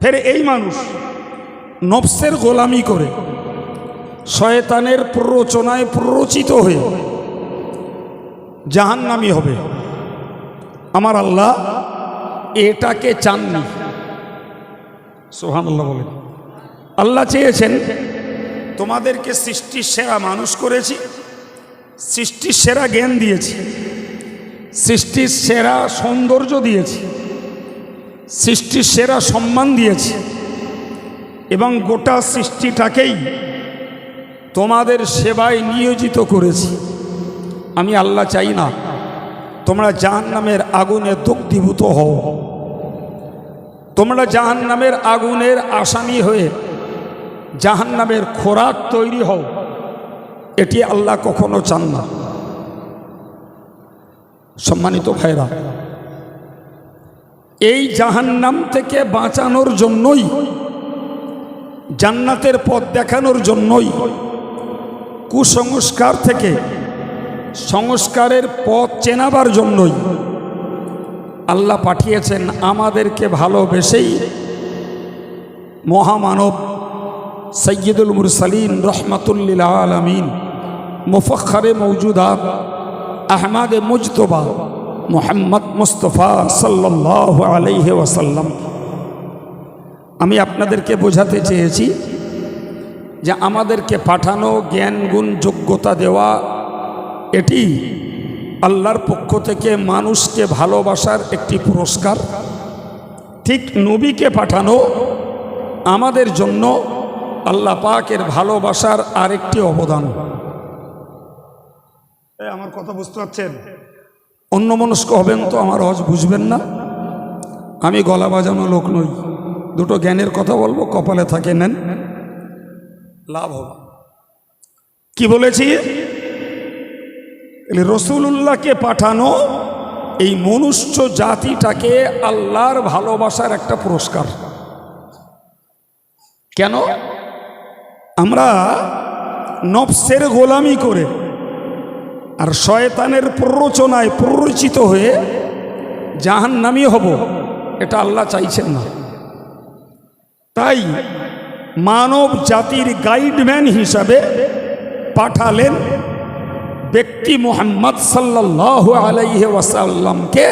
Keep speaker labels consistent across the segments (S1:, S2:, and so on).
S1: ফের এই মানুষ নফসের গোলামি করে, শয়তানের প্ররোচনায় প্ররোচিত হয়ে জাহান্নামি হবে। আমার আল্লাহ এটাকে চাননি। সোহান আল্লাহ বলেন। আল্লাহ চেয়েছেন, তোমাদেরকে সৃষ্টির সেরা মানুষ করেছি, সৃষ্টির সেরা জ্ঞান দিয়েছি, সৃষ্টির সেরা সৌন্দর্য দিয়েছি। সৃষ্টির সেরা সম্মান দিয়েছে। এবং গোটা সৃষ্টিটাকেই তোমাদের সেবায় নিয়োজিত করেছি। আমি আল্লাহ চাই না তোমরা জাহান নামের আগুনে দগ্ধীভূত হও। তোমরা জাহান নামের আগুনের আসামি হয়ে জাহান নামের খোরাক তৈরি হও। এটি আল্লাহ কখনো চান না। সম্মানিত ভাইরা এই জাহান্নাম থেকে বাঁচানোর জন্যই, জান্নাতের পথ দেখানোর জন্যই, কুসংস্কার থেকে সংস্কারের পথ চেনাবার জন্যই আল্লাহ পাঠিয়েছেন আমাদেরকে ভালোবেসেই মহামানব সৈয়দুল মুরসালিন রহমতুল্লিল আলমিন মুফারে মৌজুদাত, আহমাদে মুজতবা মোহাম্মদ মুস্তফা সাল্লাহ আলাইহে ওয়াসাল্লাম। আমি আপনাদেরকে বোঝাতে চেয়েছি যে আমাদেরকে পাঠানো জ্ঞান, গুণ, যোগ্যতা দেওয়া, এটি আল্লাহর পক্ষ থেকে মানুষকে ভালোবাসার একটি পুরস্কার। ঠিক নবীকে পাঠানো আমাদের জন্য আল্লাহ পাকের ভালোবাসার আরেকটি অবদান। আমার কথা বুঝতে পারছেন? অন্য মনস্ক হবেন তো আমার হজ বুঝবেন না? আমি গলা বাজানো লোক নই। দুটো জ্ঞানের কথা বলব, কপালে থাকে নেন। লাভ হবে। কি বলেছি? রসুল্লাহকে পাঠানো এই মনুষ্য জাতিটাকে আল্লাহর ভালোবাসার একটা পুরস্কার। কেন? আমরা নফসের গোলামি করে আর শয়তানের প্ররোচনায় প্ররোচিত হয়ে জাহান নামি হব, এটা আল্লাহ চাইছেন না। তাই মানব জাতির গাইডম্যান হিসাবে পাঠালেন ব্যক্তি মোহাম্মদ সাল্লাহ আলাইহে ওয়াসাল্লামকে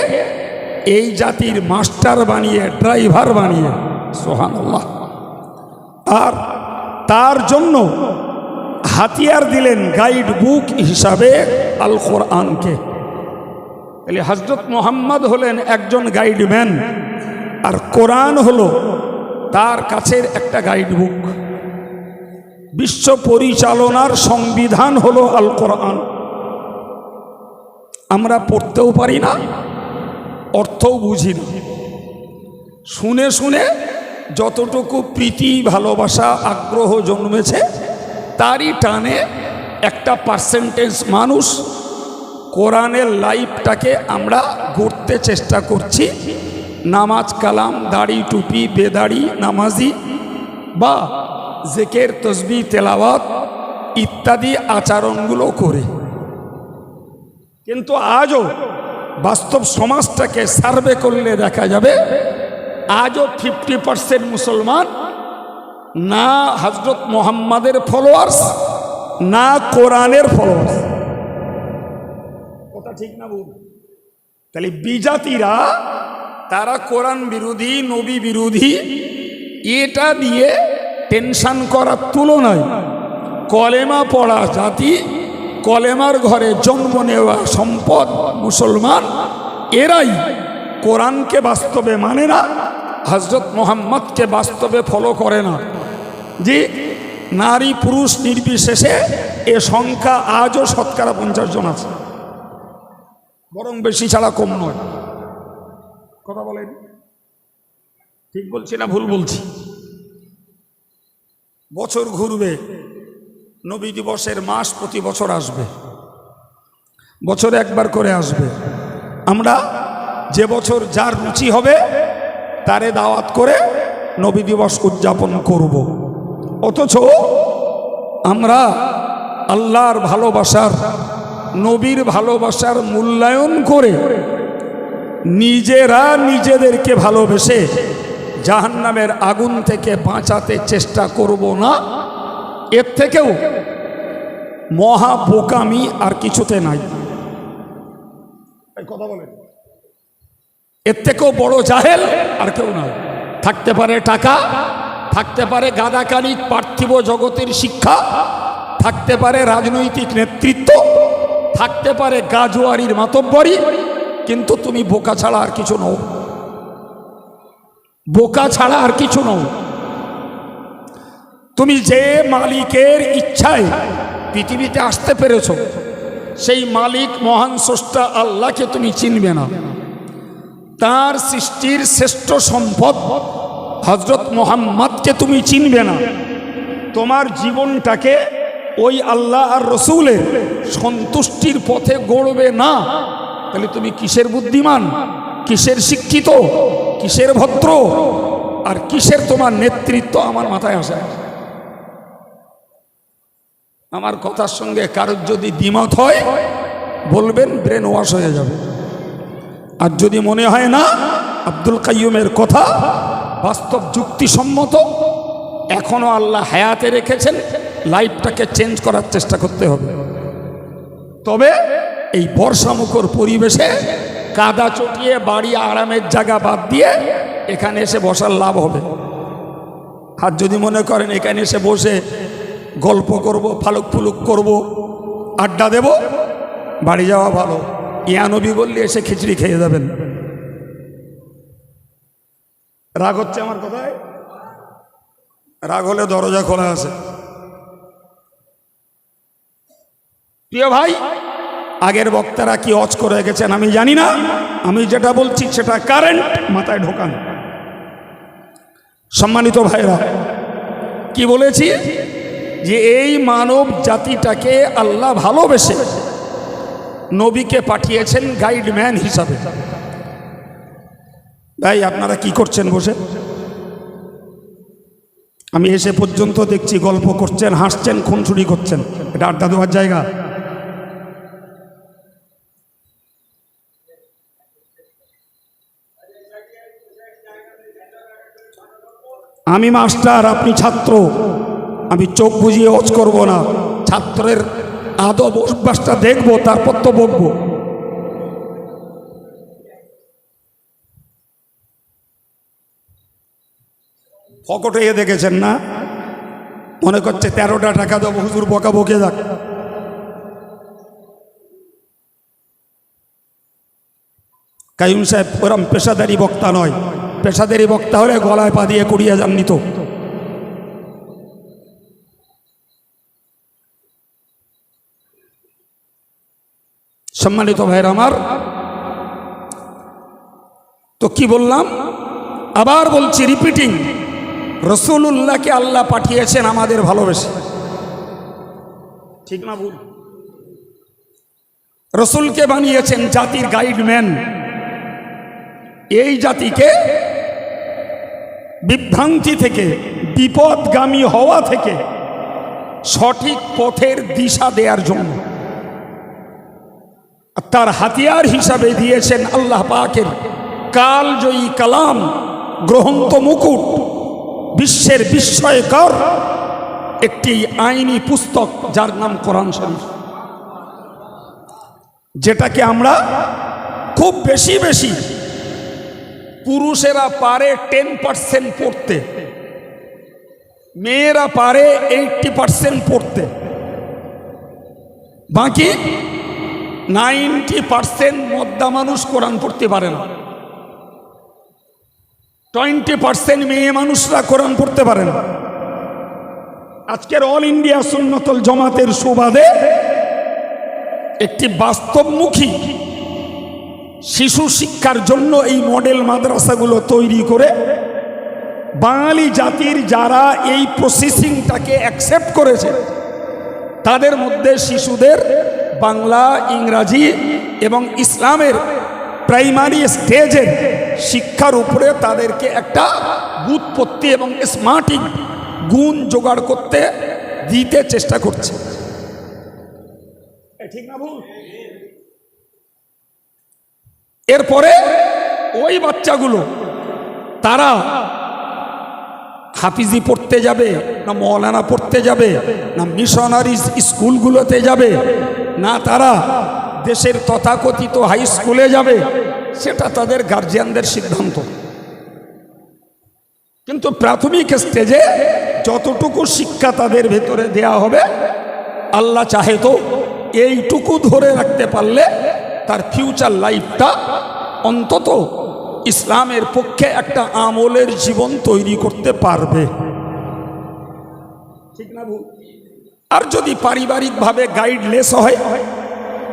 S1: এই জাতির মাস্টার বানিয়ে, ড্রাইভার বানিয়ে সোহান আর তার জন্য হাতিয়ার দিলেন গাইড বুক হিসাবে আল কোরআনকে তাহলে হজরত মোহাম্মদ হলেন একজন গাইডম্যান, আর কোরআন হলো তার কাছের একটা গাইড বুক বিশ্ব পরিচালনার সংবিধান হলো আল কোরআন আমরা পড়তেও পারি না, অর্থও বুঝি না। শুনে শুনে যতটুকু প্রীতি, ভালোবাসা, আগ্রহ জন্মেছে তারই টানে একটা পার্সেন্টেজ মানুষ কোরআনের লাইফটাকে আমরা গড়তে চেষ্টা করছি। নামাজ, কালাম, দাড়ি, টুপি, বেদাড়ি, নামাজি বা জেকের তসবি তেলাওয়াত ইত্যাদি আচরণগুলো করে। কিন্তু আজও বাস্তব সমাজটাকে সার্ভে করলে দেখা যাবে, আজও ফিফটি পার্সেন্ট মুসলমান না হজরত মোহাম্মদের ফলোয়ার্স না কোরআনের ফলোয়ার্স কথা ঠিক না বল তাহলে বিজাতিরা, তারা কোরআন বিরোধী, নবী বিরোধী, এটা দিয়ে টেনশন করার তুলনায় কলেমা পড়া জাতি, কলেমার ঘরে জন্ম নেওয়া সম্পদ, মুসলমান, এরাই কোরআনকে বাস্তবে মানে না হজরত মোহাম্মদকে বাস্তবে ফলো করে না। যে নারী পুরুষ নির্বিশেষে এ সংখ্যা আজও শতকরা পঞ্চাশ জন আছে। বরং বেশি ছাড়া কম নয়। কথা বলেন ঠিক বলছি না ভুল বলছি? বছর ঘুরবে, নবী দিবসের মাস প্রতি বছর আসবে। বছরে একবার করে আসবে। আমরা যে বছর যার রুচি হবে, তারে দাওয়াত করে নবী দিবস উদযাপন করব। অথচ আমরা আল্লাহর ভালোবাসার নবীর ভালোবাসার মূল্যায়ন করে নিজেরা নিজেদেরকে ভালোবেসে জাহান্নামের আগুন থেকে বাঁচাতে চেষ্টা করব না। এর থেকেও মহা বোকামি আর কিছুতে নাই। কথা বলেন। এর থেকেও বড় জাহেল আর কেউ নয় থাকতে পারে টাকা থাকতে পারে গাদাকারিক পার্থিব জগতের শিক্ষা, থাকতে পারে রাজনৈতিক নেতৃত্ব, থাকতে পারে গাজোয়ারির মাতব্বরি, কিন্তু তুমি বোকা ছাড়া আর কিছু নও। বোকা ছাড়া আর কিছু নও। তুমি যে মালিকের ইচ্ছায় পৃথিবীতে আসতে পেরেছ, সেই মালিক মহান স্রষ্টা আল্লাহকে তুমি চিনবে না। তার সৃষ্টির শ্রেষ্ঠ সম্পদ হজরত মোহাম্মদকে তুমি চিনবে না। তোমার জীবনটাকে ওই আল্লাহ আর রসুলের সন্তুষ্টির পথে গড়বে না। তাহলে তুমি কিসের বুদ্ধিমান? কিসের শিক্ষিত? কিসের ভদ্র? আর কিসের তোমার নেতৃত্ব আমার মাথায় আসে? আমার কথার সঙ্গে কারোর যদি দ্বিমত হয়, বলবেন ব্রেন ওয়াশ হয়ে যাবে। আর যদি মনে হয় না, আব্দুল কাইয়ুমের কথা বাস্তব যুক্তিসম্মত, এখনও আল্লাহ হায়াতে রেখেছেন, লাইফটাকে চেঞ্জ করার চেষ্টা করতে হবে। তবে এই বর্ষামুখর পরিবেশে কাদা চটিয়ে বাড়ি আরামের জায়গা বাদ দিয়ে এখানে এসে বসার লাভ হবে। আর যদি মনে করেন এখানে এসে বসে গল্প করব, ফালুক ফুলুক করব, আড্ডা দেব, বাড়ি যাওয়া ভালো। ইয়ানবি বললে এসে খিচড়ি খেয়ে যাবেন। রাগ হচ্ছে আমার কথায়? রাগ হলে দরজা খোলা আছে। প্রিয় ভাই, আগের বক্তারা কি অজ করে গেছেন আমি জানি না। আমি যেটা বলছি সেটা কারেন্ট মাথায় ঢোকান। সম্মানিত ভাইরা কি বলেছি? যে এই মানব জাতিটাকে আল্লাহ ভালোবেসে নবীকে পাঠিয়েছেন গাইডম্যান হিসাবে। ভাই, আপনারা কি করছেন বসে? আমি এসে পর্যন্ত দেখছি গল্প করছেন, হাসছেন খুনসুরি করছেন। এটা আড্ডা দেওয়ার জায়গা? আমি মাস্টার, আপনি ছাত্র। আমি চোখ বুঝিয়ে অজ করব না। ছাত্রের আদব অভ্যাসটা দেখব, তারপর তো বকবো। ফকটে এ দেখেছেন না? মনে করছে তেরোটা টাকা দেবো, হুজুর বকা বকে যাক। কাইম সাহেব, ওরম পেশাদারি বক্তা নয়। পেশাদারি বক্তা হলে গলায় পা দিয়ে কুড়িয়ে যান নিত সম্মানিত ভাইয়ের আমার, তো কি বললাম? আবার বলছি রিপিটিং রসুল্লাহকে আল্লাহ পাঠিয়েছেন আমাদের ভালোবেসে। ঠিক না ভুল? রসুলকে বানিয়েছেন জাতির গাইডম্যান এই জাতিকে বিভ্রান্তি থেকে, বিপদগামী হওয়া থেকে সঠিক পথের দিশা দেওয়ার জন্য। তার হাতিয়ার হিসাবে দিয়েছেন আল্লাহ পাকের কালজয়ী কালাম, গ্রহন্ত মুকুট। বিশ্বের বিস্ময়কর একটি আইনি পুস্তক, যার নাম কোরআন শরীফ। যেটাকে আমরা খুব বেশি বেশি পুরুষেরা পারে টেন পার্সেন্ট পড়তে, মেয়েরা পারে এইটটি পার্সেন্ট পড়তে। বাকি নাইনটি পার্সেন্ট মদ্দা মানুষ কোরআন পড়তে পারে না। টোয়েন্টি পার্সেন্ট মেয়ে মানুষরা কোরআন পড়তে পারেন আজকের অল ইন্ডিয়া সুন্নতল জমাতের সুবাদে একটি বাস্তবমুখী শিশু শিক্ষার জন্য এই মডেল মাদ্রাসাগুলো তৈরি করে বাঙালি জাতির যারা এই প্রসেসিংটাকে অ্যাকসেপ্ট করেছে, তাদের মধ্যে শিশুদের বাংলা, ইংরাজি এবং ইসলামের প্রাইমারি স্টেজের শিক্ষার উপরে তাদেরকে একটা বুৎপত্তি এবং স্মার্টিং গুণ জোগাড় করতে দিতে চেষ্টা করছে। ঠিক না ভুল? এরপরে ওই বাচ্চাগুলো তারা হাফিজি পড়তে যাবে না মৌলানা পড়তে যাবে না মিশনারি স্কুলগুলোতে যাবে না তারা দেশের তথাকথিত হাই স্কুলে যাবে সেটা তাদের গার্জিয়ানদের সিদ্ধান্ত কিন্তু প্রাথমিক স্টেজে যতটুকু শিক্ষা তাদের ভেতরে দেয়া হবে, আল্লাহ চাহে তো এইটুকু ধরে রাখতে পারলে তার ফিউচার লাইফটা অন্তত ইসলামের পক্ষে একটা আমলের জীবন তৈরি করতে পারবে ঠিক না? আর যদি পারিবারিকভাবে গাইডলেস হয়,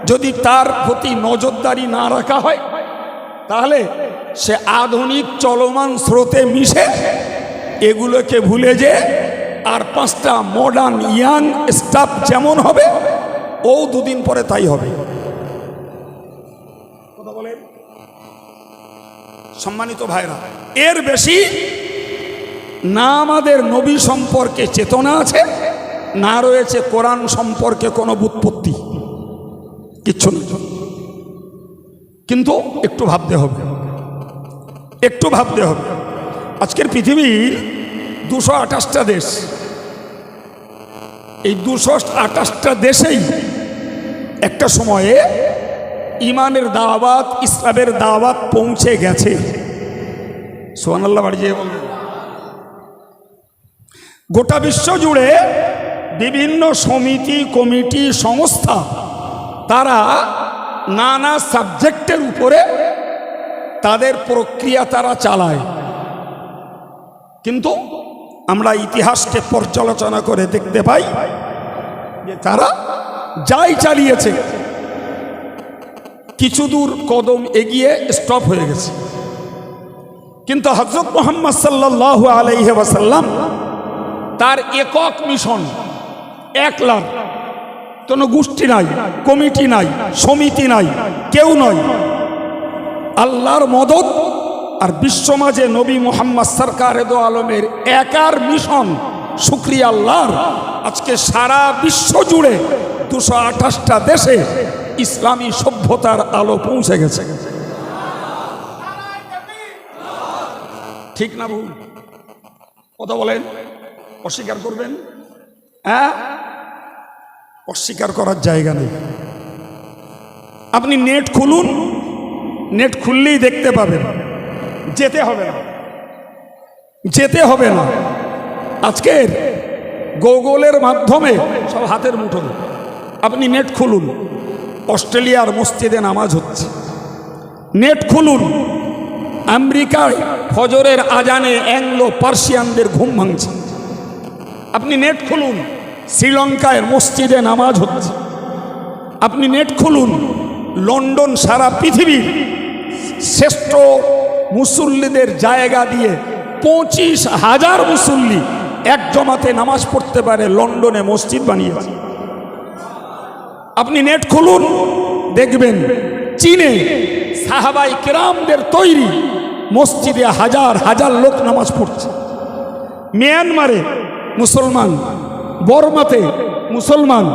S1: যদি তার প্রতি নজরদারি না রাখা হয় তাহলে সে আধুনিক চলমান স্রোতে মিশে এগুলোকে ভুলে যে আর পাঁচটা মডার্ন ইয়াং স্টাফ যেমন হবে, ও দুদিন পরে তাই হবে। কথা সম্মানিত ভাইরা, এর বেশি না আমাদের নবী সম্পর্কে চেতনা আছে, না রয়েছে কোরআন সম্পর্কে কোনো বুৎপত্তি। কিচ্ছু না। কিন্তু একটু ভাবতে হবে। একটু ভাবতে হবে। আজকের পৃথিবীর দুশো আঠাশটা দেশ। এই দুশো আঠাশটা দেশেই একটা সময়ে ইমানের দাওয়াত, ইসলামের দাওয়াত পৌঁছে গেছে। সোহানাল্লাহ বাড়ি বলবেন গোটা বিশ্ব জুড়ে বিভিন্ন সমিতি, কমিটি, সংস্থা তারা নানা সাবজেক্টের উপরে তাদের প্রক্রিয়া তারা চালায়। কিন্তু আমরা ইতিহাসকে পর্যালোচনা করে দেখতে পাই তারা যাই চালিয়েছে, কিছু দূর কদম এগিয়ে স্টপ হয়ে গেছে। কিন্তু হজরত মোহাম্মদ সাল্লাহ আলাইহে ওয়াসাল্লাম তার একক মিশন একলার কোনো গোষ্ঠী নাই, কমিটি নাই, সমিতি নাই, কেউ নয়। আল্লাহর মদত আর বিশ্বমাজে নবী মোহাম্মদ সরকার এদো আলমের একার মিশন, শুক্রিয়া আল্লাহর। আজকে সারা বিশ্ব জুড়ে দুশো আঠাশটা দেশে ইসলামী সভ্যতার আলো পৌঁছে গেছে। ঠিক না ভুল কথা বলেন? অস্বীকার করবেন? হ্যাঁ? অস্বীকার করার জায়গা নেই। আপনি নেট খুলুন, নেট খুললেই দেখতে পাবেন। যেতে হবে না। যেতে হবে না। আজকের গুগলের মাধ্যমে সব হাতের মুঠো। আপনি নেট খুলুন। অস্ট্রেলিয়ার মসজিদে নামাজ হচ্ছে। নেট খুলুন। আমেরিকায় ফজরের আজানে অ্যাংলো পার্সিয়ানদের ঘুম ভাঙছে। আপনি নেট খুলুন। শ্রীলঙ্কায় মসজিদে নামাজ হচ্ছে। আপনি নেট খুলুন, লন্ডন সারা পৃথিবীর শ্রেষ্ঠ মুসল্লিদের জায়গা দিয়ে পঁচিশ হাজার মুসল্লি এক জমাতে নামাজ পড়তে পারে, লন্ডনে মসজিদ বানিয়েছে। আপনি নেট খুলুন, দেখবেন চীনে সাহাবাই কেরামদের তৈরি মসজিদে হাজার হাজার লোক নামাজ পড়ছে। মিয়ানমারে মুসলমান বর্মাতে মুসলমান,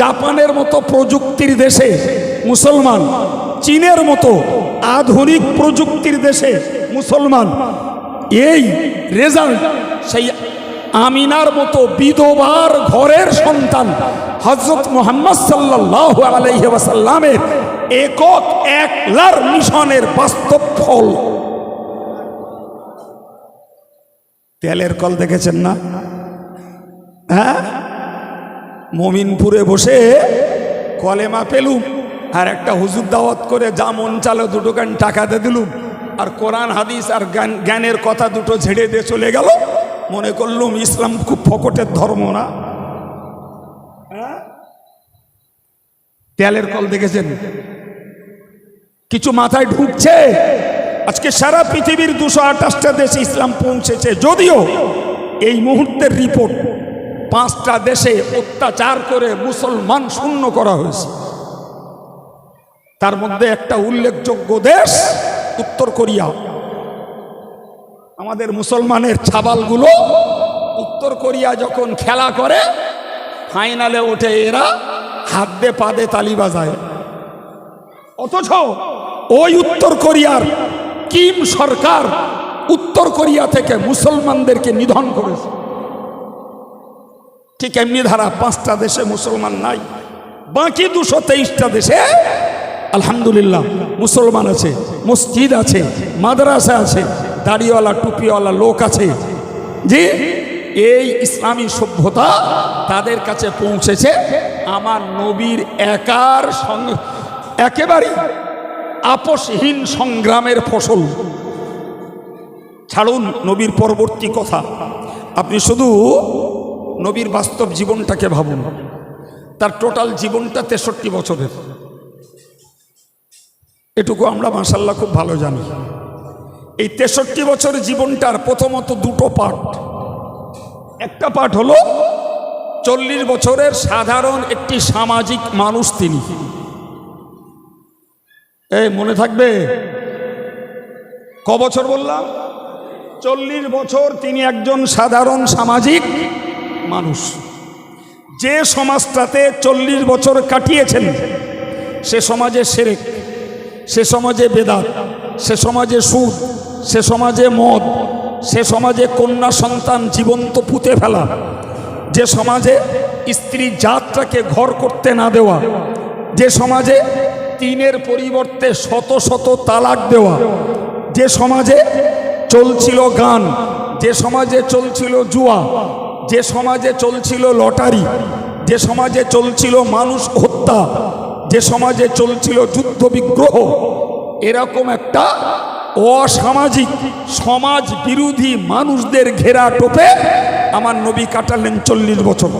S1: জাপানের মতো প্রযুক্তির দেশে মুসলমান, চীনের মতো আধুনিক প্রযুক্তির দেশে মুসলমান। এই রেজাল্ট সেই আমিনার মতো বিধবার ঘরের সন্তান হজরত মোহাম্মদ সাল্লাহ আলাইহি ওয়াসাল্লামের একক একলার মিশনের বাস্তব ফল। তেলের কল দেখেছেন না? হ্যাঁ? মমিনপুরে বসে কলেমা পেলুম, আর একটা হুজুর দাওয়াত করে যা মন চালো দুটো গান টাকাতে দিলুম, আর কোরআন, হাদিস আর জ্ঞান, জ্ঞানের কথা দুটো ঝেড়ে দিয়ে চলে গেল। মনে করলুম ইসলাম খুব ফকটের ধর্ম না? হ্যাঁ? তেলের কল দেখেছেন? কিছু মাথায় ঢুকছে? আজকে সারা পৃথিবীর দুশো আঠাশটা দেশে ইসলাম পৌঁছেছে, যদিও এই মুহূর্তের রিপোর্ট পাঁচটা দেশে অত্যাচার করে মুসলমান শূন্য করা হয়েছে। তার মধ্যে একটা উল্লেখযোগ্য দেশ, উত্তর কোরিয়া। আমাদের মুসলমানের ছাবালগুলো উত্তর কোরিয়া যখন খেলা করে, ফাইনালে ওঠে এরা হাত দে পা দে তালি বাজায়। অথচ ওই উত্তর কোরিয়ার কিম সরকার উত্তর কোরিয়া থেকে মুসলমানদেরকে নিধন করেছে। ঠিক এমনি ধারা পাঁচটা দেশে মুসলমান নাই, বাকি দুশো তেইশটা দেশে আলহামদুলিল্লাহ মুসলমান আছে, মসজিদ আছে, মাদ্রাসা আছে, দাড়িওয়ালা, টুপিওয়ালা লোক আছে। যে এই ইসলামী সভ্যতা তাদের কাছে পৌঁছেছে, আমার নবীর একার সঙ্গে, একেবারেই আপোষহীন সংগ্রামের ফসল। ছাড়ুন নবীর পরবর্তী কথা, আপনি শুধু নবীর বাস্তব জীবনটাকে ভাবুন। তার টোটাল জীবনটা তেষট্টি বছরের। এটুকু আমরা মাসাল্লাহ খুব ভালো জানি। এই তেষট্টি বছরের জীবনটার প্রথমত দুটো পার্ট একটা পার্ট হলো, চল্লিশ বছরের সাধারণ একটি সামাজিক মানুষ তিনি। এই মনে থাকবে? ক বছর বললাম? চল্লিশ বছর তিনি একজন সাধারণ সামাজিক মানুষ। যে সমাজটাতে চল্লিশ বছর কাটিয়েছেন, সে সমাজে সেরেক, সে সমাজে বেদাত, সে সমাজে সুদ, সে সমাজে মদ, সে সমাজে কন্যা সন্তান জীবন্ত পুঁতে ফেলা, যে সমাজে স্ত্রী জাতটাকে ঘর করতে না দেওয়া, যে সমাজে তিনের পরিবর্তে শত শত তালাক দেওয়া, যে সমাজে চলছিল গান, যে সমাজে চলছিল জুয়া যে সমাজে চলছিল লটারি, যে সমাজে চলছিল মানুষ হত্যা, যে সমাজে চলছিল যুদ্ধ বিগ্রহ, এরকম একটা অসামাজিক সমাজ বিরোধী মানুষদের ঘেরা টোপে আমার নবী কাটালেন চল্লিশ বছর।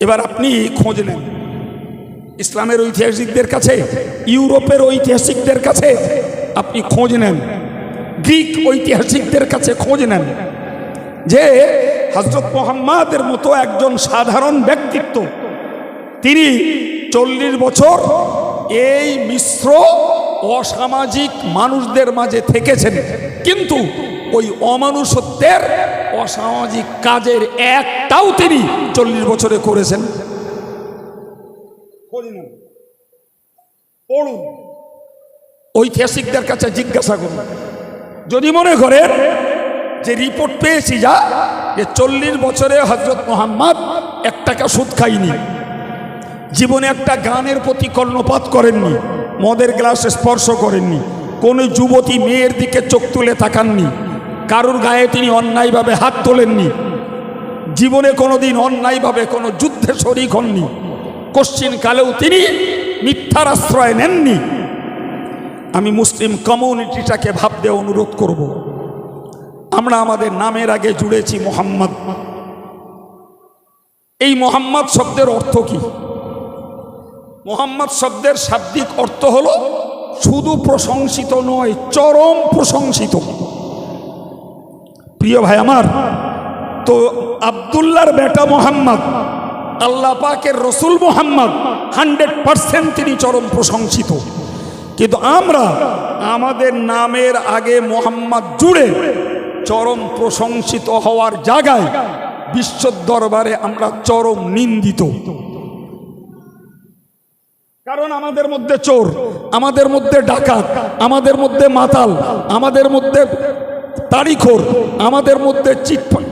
S1: এবার আপনি খোঁজ নেন। ইসলামের ঐতিহাসিকদের কাছে, ইউরোপের ঐতিহাসিকদের কাছে আপনি খোঁজ নেন। গ্রিক ঐতিহাসিকদের কাছে খোঁজ নেন। যে হজরত মোহাম্মদের মতো একজন সাধারণ ব্যক্তিত্ব, তিনি চল্লিশ বছর এই মিশ্র অসামাজিক মানুষদের মাঝে থেকেছেন। কিন্তু ওই অমানুষত্বের অসামাজিক কাজের একটাও তিনি চল্লিশ বছরে করেছেন। ঐতিহাসিকদের কাছে জিজ্ঞাসা করুন। যদি মনে করেন যে রিপোর্ট পেয়েছি যা, যে চল্লিশ বছরে হজরত মোহাম্মদ এক টাকা সুদ খাইনি জীবনে একটা গানের প্রতি কর্ণপাত করেননি, মদের গ্লাস স্পর্শ করেননি, কোনো যুবতী মেয়ের দিকে চোখ তুলে তাকাননি, কারুর গায়ে তিনি অন্যায়ভাবে হাত তোলেননি, জীবনে কোনোদিন অন্যায়ভাবে কোনো যুদ্ধে শরিক হননি, কোশ্চিন কালেও তিনি মিথ্যার আশ্রয় নেননি আমি মুসলিম কমিউনিটিটাকে ভাবতে অনুরোধ করব। আমরা আমাদের নামের আগে জুড়েছি মোহাম্মদ। এই মোহাম্মদ শব্দের অর্থ কি? মোহাম্মদ শব্দের শাব্দিক অর্থ হলো শুধু প্রশংসিত নয়, চরম প্রশংসিত। প্রিয় ভাই আমার, তো আবদুল্লার বেটা মোহাম্মদ, আল্লাহ পাকের রসুল মোহাম্মদ, হান্ড্রেড পারসেন্ট তিনি চরম প্রশংসিত। কিন্তু আমরা আমাদের নামের আগে মোহাম্মদ জুড়ে চরম প্রশংসিত হওয়ার জায়গায় বিশ্ব দরবারে আমরা চরম নিন্দিত। কারণ আমাদের মধ্যে চোর, আমাদের মধ্যে ডাকাত, আমাদের মধ্যে মাতাল, আমাদের মধ্যে তারিখোর আমাদের মধ্যে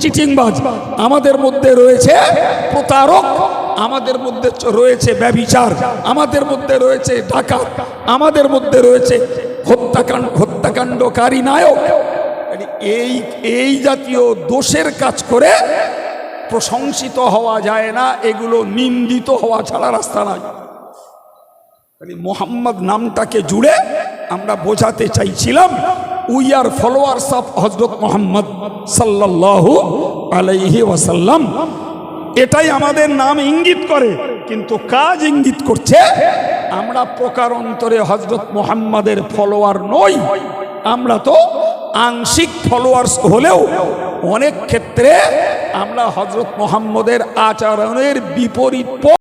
S1: চিটিংবাজ, আমাদের মধ্যে রয়েছে প্রতারক, আমাদের মধ্যে রয়েছে ব্যবিচার, আমাদের মধ্যে রয়েছে ডাকাত, আমাদের মধ্যে রয়েছে হত্যাকাণ্ড, হত্যাকাণ্ডকারী নায়ক। এই এই জাতীয় দোষের কাজ করে প্রশংসিত হওয়া যায় না, এগুলো নিন্দিত হওয়া ছাড়া রাস্তা নাই। মোহাম্মদ নামটাকে জুড়ে আমরা বোঝাতে চাইছিলাম উই আর ফলোয়ার্স অফ হজরত মোহাম্মদ সাল্লাল্লাহু আলাইহি ওয়াসাল্লাম। এটাই আমাদের নাম ইঙ্গিত করে, কিন্তু কাজ ইঙ্গিত করছে, আমরা প্রকারান্তরে হজরত মোহাম্মদের ফলোয়ার নই। আমরা তো আংশিক ফলোয়ার্স হলেও অনেক ক্ষেত্রে আমরা হজরত মোহাম্মদের আচরণের বিপরীত